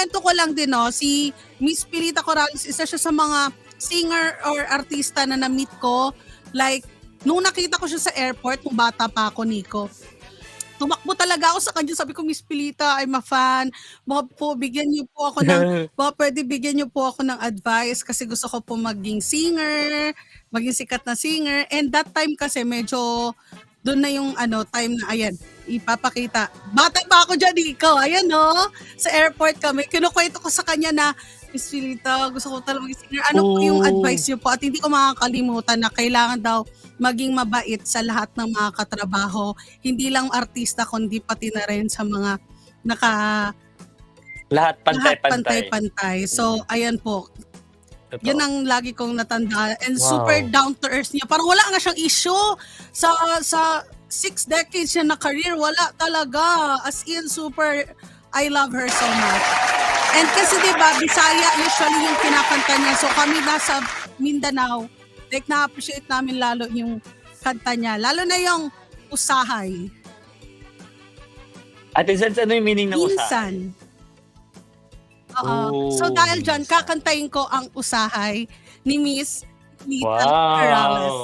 kwento ko lang din, no, si Miss Pilita Corrales, isa siya sa mga singer or artista na na-meet ko. Like, nung nakita ko siya sa airport, nung bata pa ako, Nico, tumakbo talaga ako sa kanya. Sabi ko, Miss Pilita, I'm a fan. Baka po, bigyan niyo po ako ng, baka pwede bigyan niyo po ako ng advice kasi gusto ko po maging singer, maging sikat na singer. And that time kasi medyo doon na yung ano time na ayan ipapakita. Bata pa ako dyan ikaw? Ayan no? Sa airport kami kinukwento ko sa kanya na Miss Filita gusto ko talaga maging singer ano po yung Oh. advice niyo po? At hindi ko makakalimutan na kailangan daw maging mabait sa lahat ng mga katrabaho. Hindi lang artista kundi pati na rin sa mga naka Lahat lahat pantay-pantay. pantay-pantay. So ayan po Totoo. yan ang lagi kong natandaan. And Wow. super down to earth niya. Parang wala nga siyang issue sa sa six decades niya na career. Wala talaga. As in, super, I love her so much. And kasi di ba Bisaya usually yung kinakanta niya. So kami nasa Mindanao, like na-appreciate namin lalo yung kanta niya. Lalo na yung usahay. Ate Sense, ano yung meaning ng usahay? Minsan. Oo. Oh, so dahil dyan, kakantayin ko ang usahay ni Miss Lita Wow. Perales.